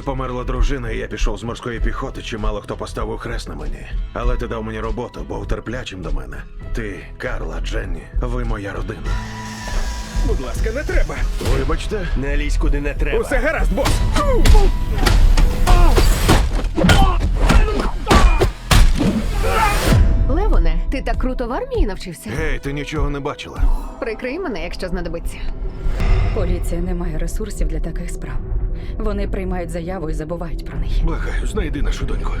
Коли померла дружина, і я пішов з морської піхоти, чимало хто поставив хрест на мені. Але ти дав мені роботу, був терплячим до мене. Ти, Карла, Дженні, ви моя родина. Будь ласка, не треба. Вибачте, Не лізь куди не треба. Усе гаразд, бос. Левоне, ти так круто в армії навчився? гей, ти нічого не бачила. Прикрий мене, якщо знадобиться. Поліція не має ресурсів для таких справ. Вони приймають заяву і забувають про неї. Благаю, знайди нашу доньку.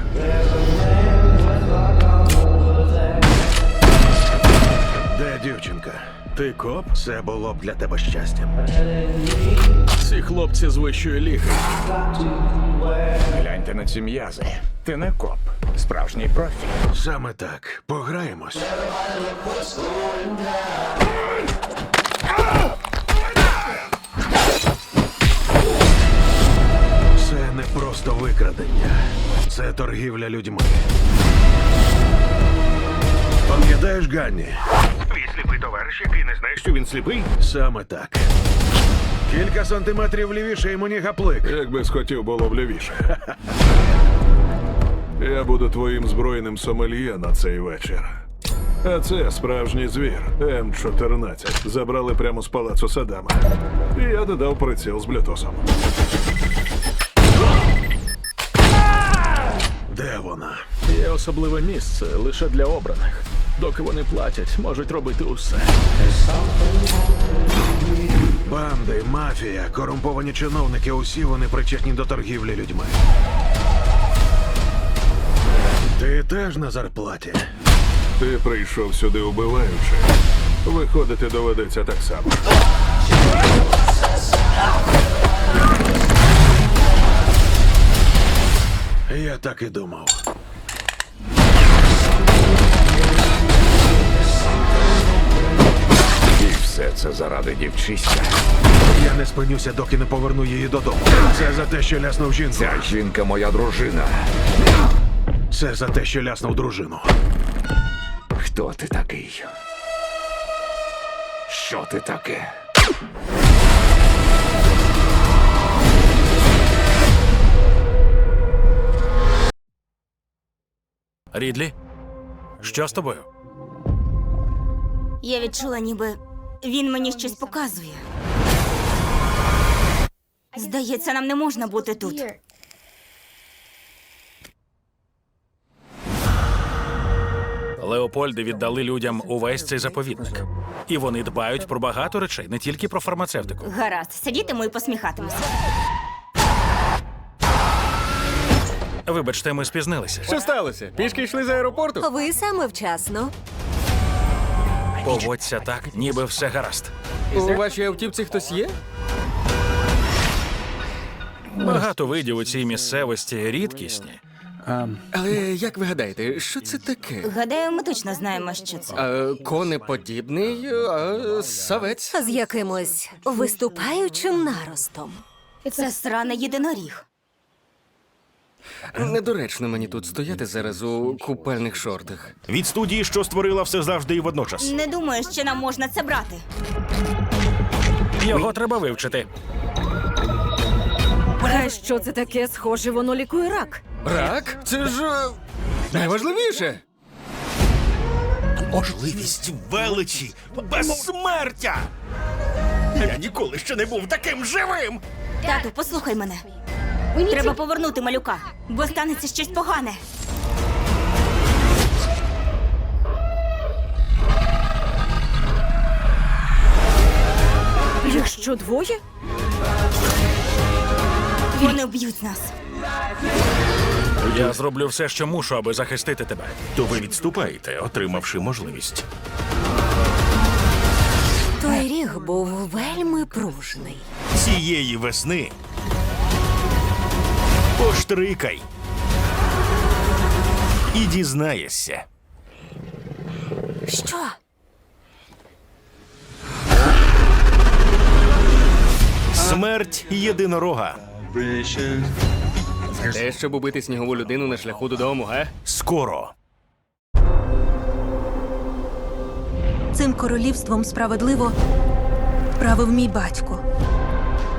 Де дівчинка? Ти коп? Це було б для тебе щастям. Ці хлопці з вищої ліги. Гляньте на ці м'язи. Ти не коп, справжній профі. Саме так. Пограємось. Це не просто викрадення. Це торгівля людьми. Пам'ятаєш Ганні? Твій сліпий товариш, який не знає, що він сліпий? Саме так. Кілька сантиметрів лівіше і мені гаплик. Якби схотів було б лівіше. Я буду твоїм збройним сомельє на цей вечір. А це справжній звір М14. Забрали прямо з палацу Садама. І я додав приціл з блютусом. Де вона? Є особливе місце лише для обраних. Доки вони платять, можуть робити усе. Банди, мафія, корумповані чиновники, усі вони причетні до торгівлі людьми. Ти теж на зарплаті. Ти прийшов сюди убиваючи. Виходити доведеться так само. Я так і думав. І все це заради дівчиська. Я не спинюся, доки не поверну її додому. Це за те, що ляснув жінку. Ця жінка моя дружина. Це за те, що ляснув дружину. Хто ти такий? Що ти таке? Рідлі? Що з тобою? Я відчула, ніби він мені щось показує. Здається, нам не можна бути тут. Леопольди віддали людям увесь цей заповідник. І вони дбають про багато речей, не тільки про фармацевтику. Гаразд, сидітиму і посміхатимуся. Вибачте, ми спізнилися. Що сталося? Пішки йшли з аеропорту? Ви саме вчасно. Поводься так, ніби все гаразд. У вашій автівці хтось є? Багато видів у цій місцевості рідкісні. Але як ви гадаєте, що це таке? Гадаю, ми точно знаємо, що це. А, конеподібний а, савець. З якимось виступаючим наростом. Це сраний єдиноріг. Недоречно мені тут стояти зараз у купальних шортах. Від студії, що створила все завжди і водночас. Не думаю, що нам можна це брати. Його треба вивчити. А що це таке? Схоже, воно лікує рак. Рак? Це ж е, найважливіше. Можливість величі, безсмертя. Я ніколи ще не був таким живим. Тату, послухай мене. Треба повернути малюка, бо станеться щось погане. Якщо двоє? Вони вб'ють нас. Я зроблю все, що мушу, аби захистити тебе. То ви відступаєте, отримавши можливість. Той ріг був вельми пружний. Цієї весни. Поштрикай. І дізнаєшся. Що? Смерть єдинорога. Те, щоб убити снігову людину на шляху додому, га? Скоро. Цим королівством справедливо правив мій батько.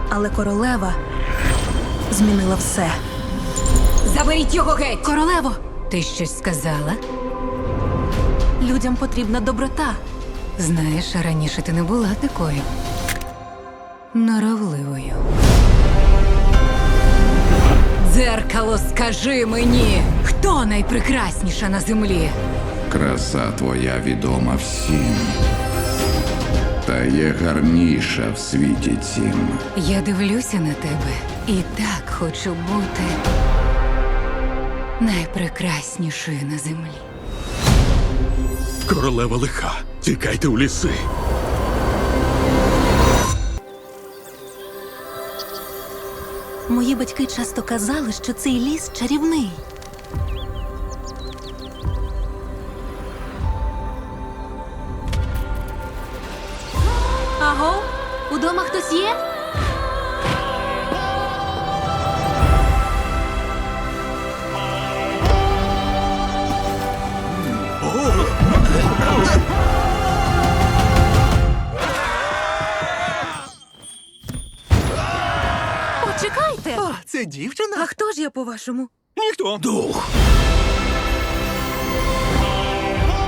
Але королева змінила все. Заберіть його геть! Королево, Ти щось сказала? людям потрібна доброта. Знаєш, раніше ти не була такою норовливою. Дзеркало, скажи мені, хто найпрекрасніша на землі? Краса твоя відома всім. Та є гарніша в світі цім. Я дивлюся на тебе і так хочу бути найпрекраснішою на землі. Королева лиха. Тікайте у ліси. Мої батьки часто казали, що цей ліс чарівний. Аго, удома хтось є? Я по-вашому? Ніхто. Дух.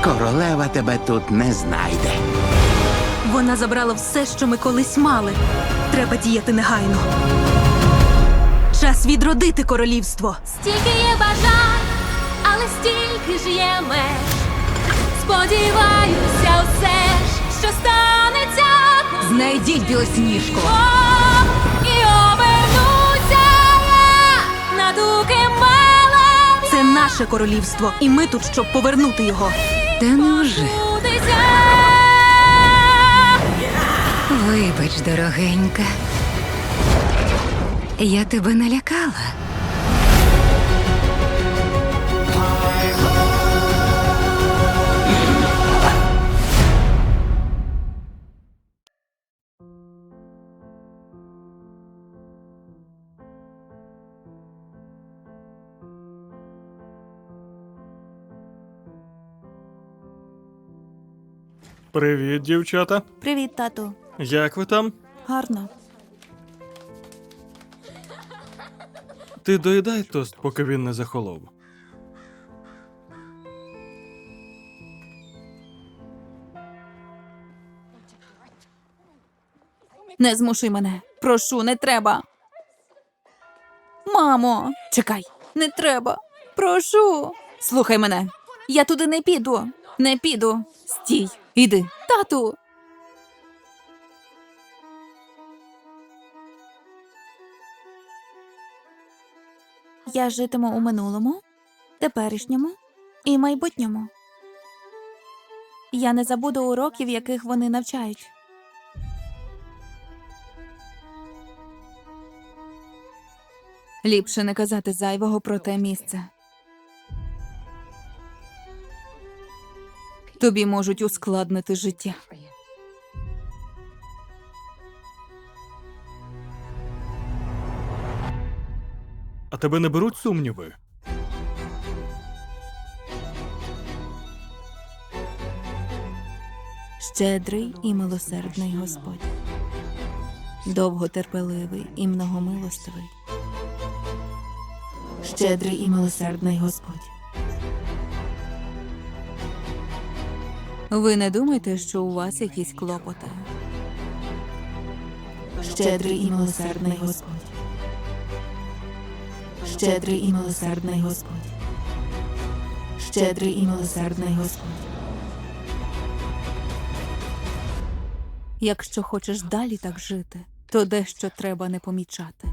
Королева тебе тут не знайде. Вона забрала все, що ми колись мали. Треба діяти негайно. Час відродити королівство. Стільки є бажань, але стільки ж є меж. Сподіваюся, все ж, що станеться Знайдіть білосніжку! Наше королівство, і ми тут, щоб повернути його. Та може. Вибач, дорогенька. Я тебе налякала. Привіт, дівчата. Привіт, тату. Як ви там? Гарно. Ти доїдай тост, поки він не захолов. Не змушуй мене. Прошу, не треба. Мамо, чекай, не треба. Прошу. Слухай мене. Я туди не піду. Не піду. Стій, іди. Тату. Я житиму у минулому, теперішньому і майбутньому. Я не забуду уроків, яких вони навчають. Ліпше не казати зайвого про те місце. Тобі можуть ускладнити життя. А тебе не беруть сумніви? Щедрий і милосердний Господь, довготерпеливий і многомилостивий. Щедрий і милосердний Господь. Ви не думайте, що у вас якісь клопоти. Щедрий і милосердний Господь. Щедрий і милосердний Господь. Щедрий і милосердний Господь. Якщо хочеш далі так жити, то дещо треба не помічати.